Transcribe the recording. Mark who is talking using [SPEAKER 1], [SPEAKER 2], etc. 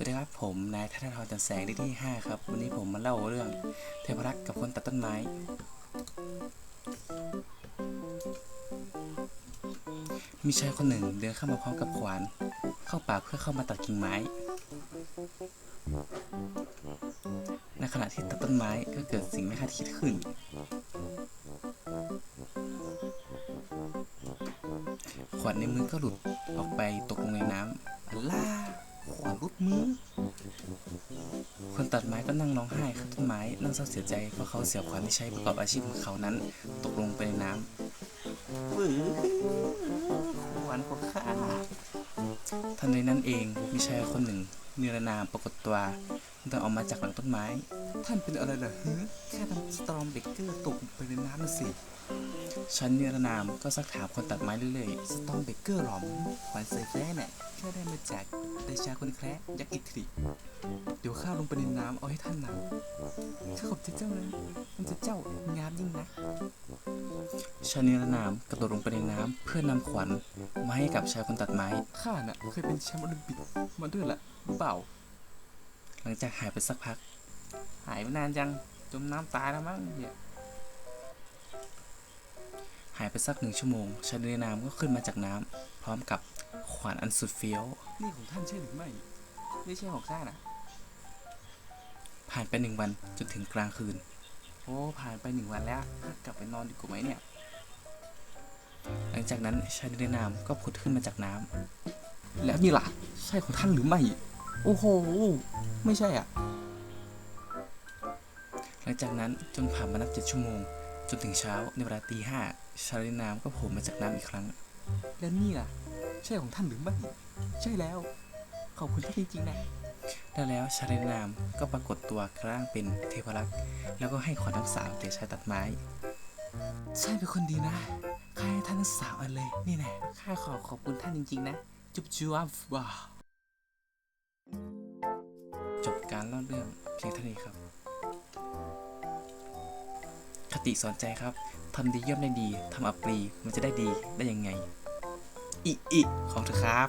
[SPEAKER 1] สวัสดีครับผมนายธนทรจันแสงได้ที่5ครับ วันนี้ผมมาเล่าเรื่องเทพรักษ์กับคนตัดต้นไม้ มีชายคนหนึ่งเดินเข้ามาพร้อมกับขวาน เข้าป่าเพื่อเข้ามาตัดกิ่งไม้ ในขณะที่ตัดต้นไม้ก็เกิดสิ่งไม่คาดคิดขึ้น ขวานในมือก็หลุดออกไปตกลงในน้ำอลล่า ขวานหลุดมือ คนตัดไม้ก็นั่งร้องไห้ครับต้นไม้นั่งเศร้าเสียใจเพราะเขาเสียขวานที่ใช้ประกอบอาชีพของเขานั้น ตกลงไปในน้ำฝือขวานของข้าทันใดนั้นเองมีชายคนหนึ่งนิรนามปรากฏตัวเดินออกมาจากหลังต้นไม้ ท่านเป็นอะไรเหรอฮะแค่ทำสตรอมเบเกอร์ตกลงไปในน้ำน่ะสิฉันเนรนามก็ซักถามคนตัดไม้เรื่อยๆ สตองเบเกอร์หรอมหวานเซฟแร่เนี่ยแค่ได้มาจาก เดชาคนแคร์ยักษ์อิทริเดี๋ยวข้าลงไปในน้ำเอาให้ท่านนะข้าขอบใจเจ้านะมันจะเจ้างามยิ่งนะชายนิรนามกระโดดลงไปในน้ำเพื่อนำขวัญมาให้กับชายคนตัดไม้ ข้าน่ะเคยเป็นแชมป์โอลิมปิกมาด้วยแหละเปล่า หลังจากหายไปสักพัก หายไปนานจัง จมน้ำตายแล้วมั้งเนี่ยหายไปสักหนึ่งชั่วโมงชายนิรนามก็ขึ้นมาจากน้ำพร้อมกับขวานอันสุดเฟี้ยว นี่ของท่านใช่หรือไม่ ไม่ใช่ของข้านะผ่านไปหนึ่งวันจนถึงกลางคืน โอ้ผ่านไปหนึ่งวันแล้วข้ากลับไปนอนดีกว่าไหมเนี่ย หลังจากนั้นชายนิรนามก็ผุดขึ้นมาจากน้ำแล้วนี่ล่ะ ใช่ของท่านหรือไม่ โอ้โห ไม่ใช่อะ หลังจากนั้นจนผ่านมานับเจ็ดชั่วโมง จนถึงเช้าในเวลาตีห้าชาลินามก็โผล่มาจากน้ำอีกครั้ง แล้วนี่ล่ะ ใช่ของท่านหรือไม่ ใช่แล้ว ขอบคุณท่านจริงๆนะแล้วแล้วชาลินามก็ปรากฏตัวกร่างเป็นเทพรักษ์แล้วก็ให้ขวานทั้งสามแก่ชายตัดไม้ ใช่เป็นคนดีนะข้าให้ท่านทั้งสามอันเลยนี่แน่ข้าขอขอบคุณท่านจริง ๆ นะ จุ๊บจุ๊บว้าวจบการเล่าเรื่องเพียงเท่านี้ครับ คติสอนใจครับทำดีย่อมได้ดีทำอัปรีมันจะได้ดีได้ยังไง อิอิของเธอครับ